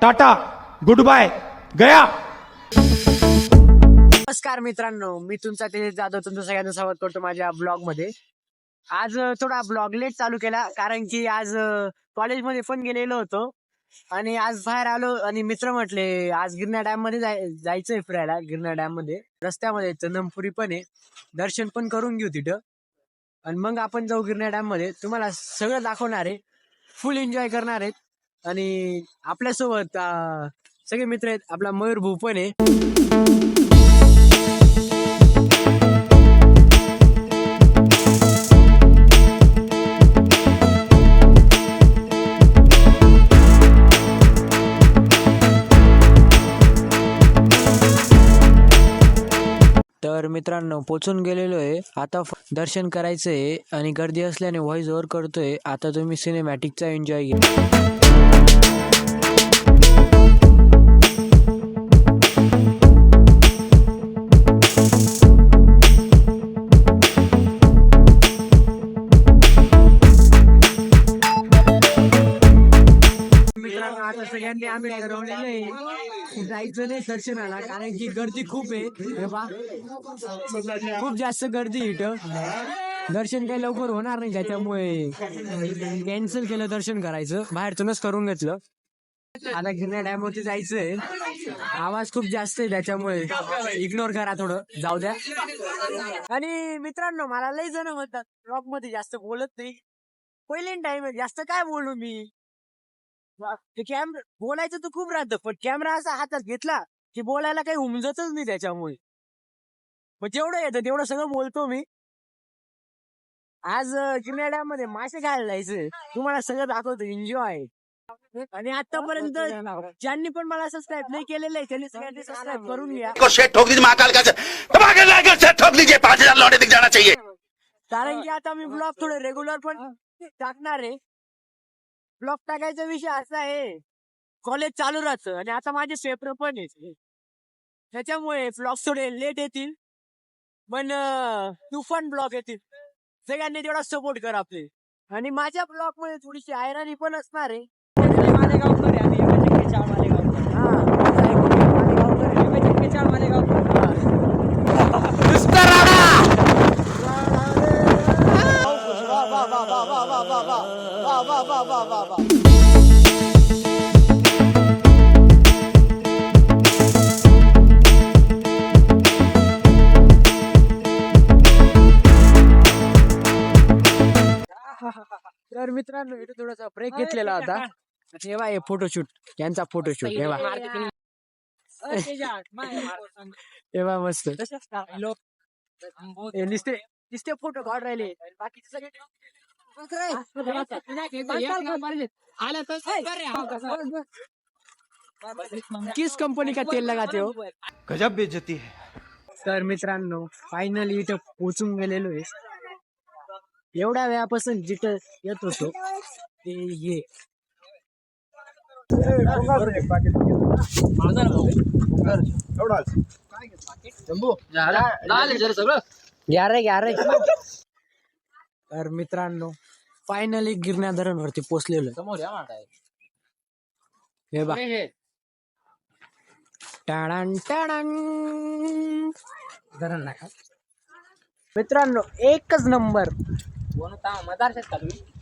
Tata good bye गया. नमस्कार मित्रांनो मी तुमचा ते जाधव तुमचं सगळ्यांना स्वागत करतो माझ्या ब्लॉगमध्ये आज थोडा ब्लॉग लेट चालू केला कारण की आज कॉलेजमध्ये पण गेलेलो होतो. आणि आज बाहेर आलो आणि मित्र म्हटले आज गिरण्या डॅममध्ये जाय- जायचंय फिरायला गिरण्या डॅममध्ये रस्त्यामध्ये चंदनपुरी पण आहे. दर्शन पण करून घेऊ तिथं. आणि मग आपण जाऊ गिरण्या डॅममध्ये तुम्हाला सगळं दाखवणार आहे. फुल एन्जॉय करणार आहेत. आणि आपल्यासोबत सगळे मित्र आहेत. आपला मयूर भाऊ पण आहे. तर मित्रांनो पोचून गेलेलो आहे. आता दर्शन करायचं आहे आणि गर्दी असल्याने व्हॉइस ओव्हर करतोय. आता तुम्ही सिनेमॅटिकचा एन्जॉय घ्या. आता सगळ्यांनी आम्ही ठरवलेलं आहे. जायचं नाही दर्शनाला कारण की गर्दी खूप आहे. बा खूप जास्त गर्दी इथं. दर्शन काही लवकर होणार नाही त्याच्यामुळे. कॅन्सल केलं दर्शन करायचं. बाहेरतूनच करून घेतलं. आता गिरण्या डॅम वरती जायचंय. आवाज खूप जास्त आहे त्याच्यामुळे. इग्नोर करा थोडं. जाऊ द्या. आणि मित्रांनो मला लय जण म्हणतात ब्लॉगमध्ये जास्त बोलत नाही. पहिले टाइम आहे. जास्त काय बोलू मी? ते कॅमेरा बोलायचं तर खूप राहतं पण कॅमेरा असा हातात घेतला की बोलायला काही उमजतच नाही त्याच्यामुळे. पण जेवढं येतं तेवढं सगळं बोलतो मी. आज किनाड्या मध्ये मासे खायला जायचं. तुम्हाला सगळं दाखवतो एन्जॉय आणि आतापर्यंत ज्यांनी पण मला सबस्क्राईब नाही केलेलं आहे त्यांनी सगळ्यांनी सबस्क्राईब करून घ्या. कारण की आता मी ब्लॉग थोडे रेग्युलर पण टाकणार आहे. ब्लॉक टाकायचा विषय असा आहे. कॉलेज चालू राहतं आणि आता माझे पेपर पण येते त्याच्यामुळे ब्लॉक थोडे लेट येतील. पण तुफान ब्लॉक येतील. सगळ्यांनी तेवढा सपोर्ट कर आपले. आणि माझ्या ब्लॉगमध्ये थोडीशी आयरानी पण असणार आहे. तर मित्रांनो इथे थोडासा ब्रेक घेतलेला होता. तेव्हा हे फोटोशूट यांचा फोटोशूट तेव्हा तेव्हा मस्त. नुसते नुसते फोटो काढ राहिले. बाकीचे सगळे किस कंपनी का तेल लगाते हो? गजब बेइज्जती है। तर मित्रांनो फायनली इथं पोचून गेलेलो आहे. एवढ्या वेळापासून जिथं येत होतो ते ये घ्या रे घ्या रे. तर मित्रांनो फायनली गिरण्या धरण वरती पोचलेलो समोर हे बा टाळान टाळान धरण नका मित्रांनो एकच नंबर.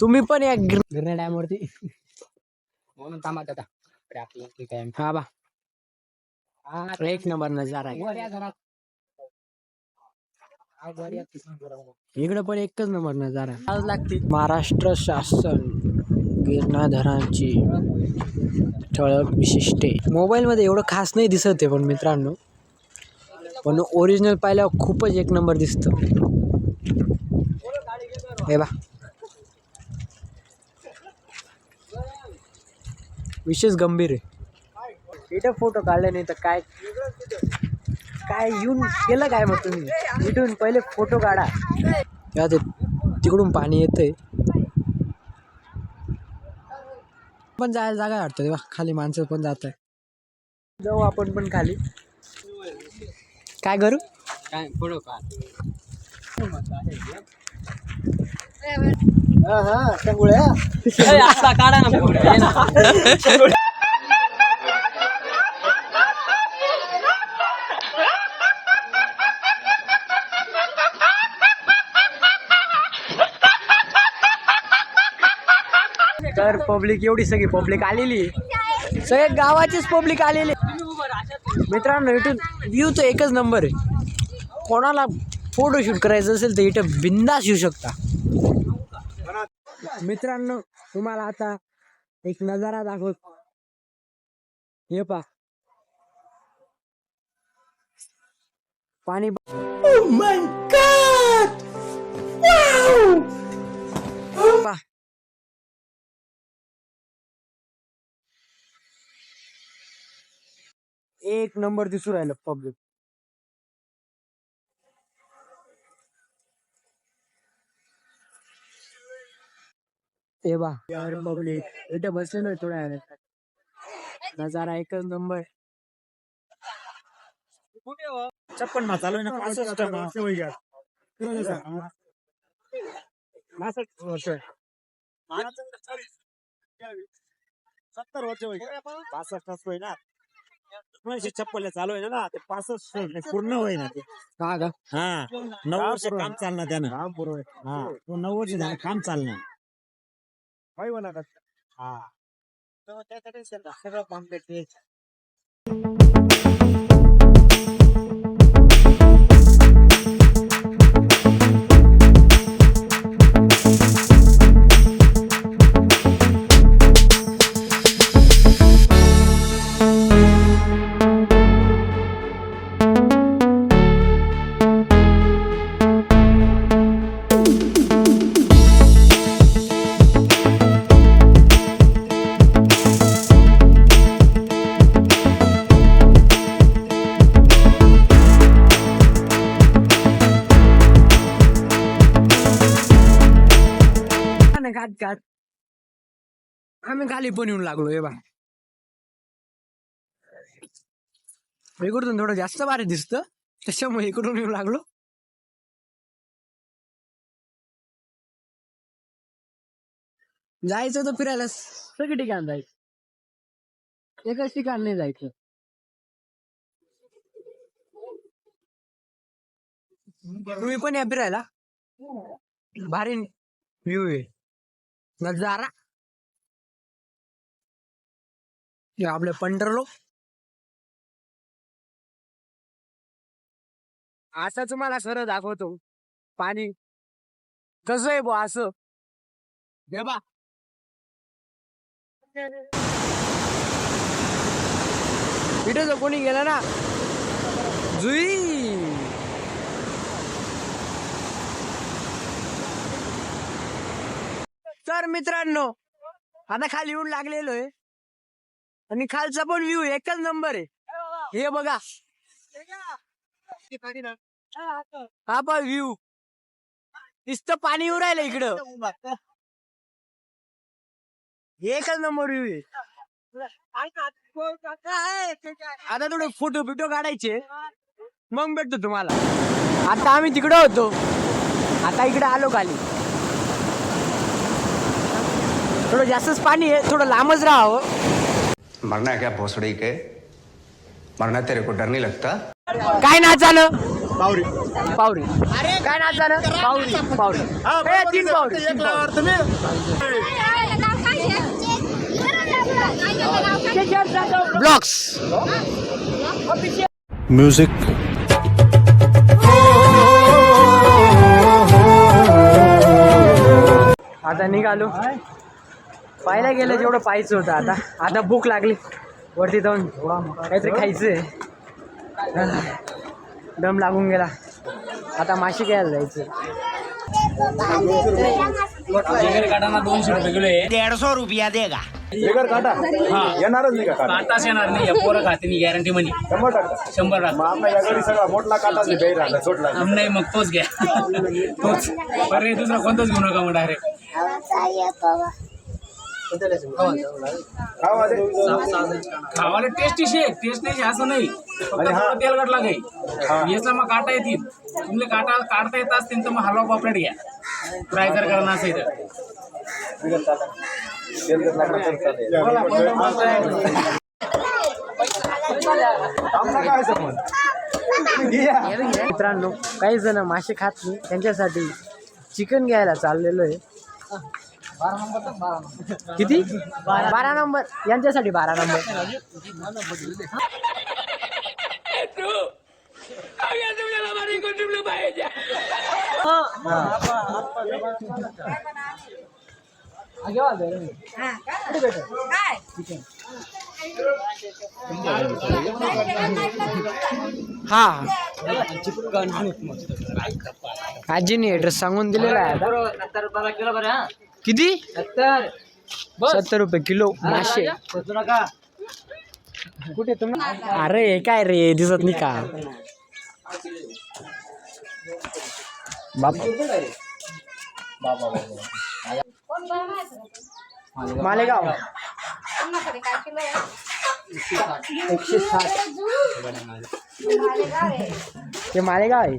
तुम्ही पण या गिर- गिरण्या डॅम वरती हा बा. एक नंबर नजारा आहे इकडे पण एकच नंबर नजारा आहे. आज लागते. महाराष्ट्र शासन गिरणाधरांची ठळक विशिष्टे. मोबाईल मध्ये एवढं खास नाही दिसत आहे पण मित्रांनो. पण ओरिजिनल पाहिल्यावर खूपच एक नंबर दिसत. हे बा विशेष गंभीर आहे. इथं फोटो काढले नाही तर काय? काय येऊन केलं काय मग तुम्ही? इथून पहिले फोटो काढा. तेव्हा ते तिकडून पाणी येतंय. पण जायला जागा वाटतं तेव्हा खाली माणसं पण जात आहे जाऊ आपण पण खाली. काय करू? काय फोटो का असा काढा ना. तर पब्लिक एवढी सगळी पब्लिक आलेली. आहे. सगळ्या गावाचीच पब्लिक आलेली. मित्रांनो इथून व्ह्यू तर एकच नंबर आहे. कोणाला फोटोशूट करायचं असेल तर इथं बिंदास येऊ शकता. मित्रांनो तुम्हाला आता एक नजारा दाखवत. हे पा पाणी oh एक नंबर दिसू राहिलं पब्लिक ते बा यार पब्लिक इथे बसले ना थोड्या वेळात नजारा एकच नंबर. छप्पन मा चालू आहे ना पासष्ट मा सत्तर वर्ष पासष्ट होई ना. एकोणीसशे छप्पन चालू आहे ना ते पासष्ट पूर्ण होई ना ते. का का हा नऊ वर्ष काम चालणार त्यानं. हा तो नऊ वर्ष झालं काम चालणार. हा. तो त्याच्याकडे सगळं कॉम्प्लेट नाही मी खाली पण येऊन लागलो हे बा इकडून थोडं जास्त भारी दिसत त्याच्यामुळे इकडून येऊन लागलो. जायचं तर फिरायला सगळी ठिकाण जायचं. एकच ठिकाण नाही जायचं. तुम्ही पण या फिरायला. भारी व्ह्यू आहे. नजारा हे आपले पंढरलो असं तुम्हाला सर दाखवतो. पाणी. कसं आहे बो असं. देवा बा. इथे जर कोणी गेलं ना. जुई. तर मित्रांनो आता खाली येऊन लागलेलो आहे. आणि खालचा पण व्ह्यू एकच नंबर आहे. हे बघा. हा पण व्ह्यू नुसतं पाणी येऊ राहिलं इकडं. एकच नंबर व्ह्यू आहे. आता थोडे फोटो बिटो काढायचे. मग भेटतो तुम्हाला. आता आम्ही तिकडे होतो. आता इकडे आलो खाली. थोडं जास्तच पाणी आहे थोडं लांबच राहावं. मरना है क्या भोसड़ी के? मरना तेरे को डर नहीं लगता? काय नाचानं पावरी. पावरी. काय नाचानं पावरी. पावरी. ए, तीन पावरी. तीन पावरी. ब्लॉक्स. म्यूजिक आता निघालो. पाहायला गेलं जेवढं पाहायचं होतं आता. आता भूक लागली. वरती जाऊन काहीतरी खायचंय. दम लागून गेला. आता माशी घ्यायला जायचं. येणारच नाही का काटा? काटाच येणार नाही. पोरं खाते मी गॅरंटी म्हणे. शंभर टक्का शंभर मग टक्का आपला या घरी सगळा मोठला काटाच आहे, बेही राहिला, सोडला आम नाही मग तोच घ्या. तोच. पर्याय दुसरा कोणताच घेऊ नका मग डायरेक्ट खावा दे. खावाला टेस्टी शे टेस्ट नाही असं नाही. फक्त थोडं तेलकट लागाय याचा मग काटा येतील. तुमले काटा काढता येत असतील तर मग हलवा पॉपलेट घ्या. फ्राय जर करणार असेल तर? मित्रांनो काही जण मासे खात नाही. त्यांच्यासाठी चिकन घ्यायला चाललेलो आहे. किती? बारा. नंबर. यांच्यासाठी बारा नंबर. हा. आजीने ऍड्रेस सांगून दिलेला आहे. किती? सत्तर. रुपये किलो. मासे कुठे तुम्ही? अरे हे काय रे? दिसत नाही का? बाप. मालेगाव. एकशे साठ. ते मालेगाव आहे.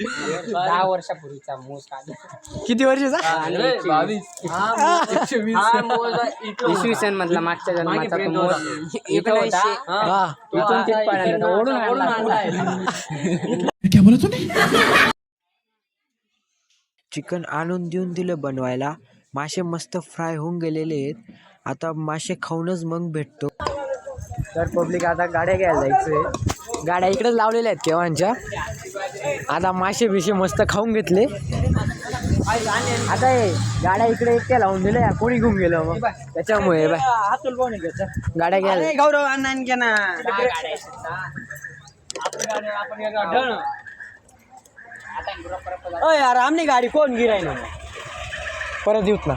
दहा वर्षापूर्वीचा मोस किती वर्षाचा? इसवी सन मधला मागच्या जन्माचा तो मोस. इथं होता. इथून तिथपर्यंत ओढून आणला. चिकन आणून देऊन दिलं बनवायला. मासे मस्त फ्राय होऊन गेलेले आहेत. आता मासे खाऊनच मग भेटतो. तर पब्लिक आता गाड्या घ्यायला जायचंय. गाड्या इकडेच लावलेल्या आहेत केव्हांच्या? आता मासे बिशे मस्त खाऊन घेतले. आता हे गाड्या इकडे एकट्या लावून दिल्या कोणी घेऊन गेलं मग? त्याच्यामुळे बाय गाड्या घ्यायला गौरव यार आमनी गाडी कोण गिराय ना परत येऊत ना.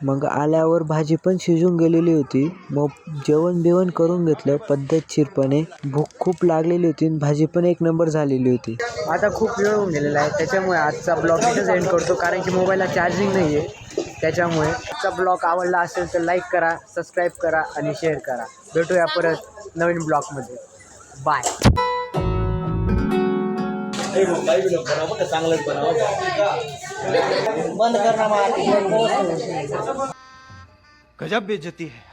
मग आल्यावर भाजी पण शिजून गेलेली होती. मग जेवण बिवण करून घेतलं. पद्धतशीरपणे भूक खूप लागलेली होती आणि भाजी पण एक नंबर झालेली होती. आता खूप वेळ होऊन गेलेला आहे. त्याच्यामुळे आजचा ब्लॉग इथंच एंड करतो. कारण की मोबाईलला चार्जिंग नाही आहे त्याच्यामुळे आजचा ब्लॉग आवडला असेल तर लाईक करा सबस्क्राईब करा आणि शेअर करा. भेटूया परत नवीन ब्लॉगमध्ये बाय बंद करना गजब बेचती है।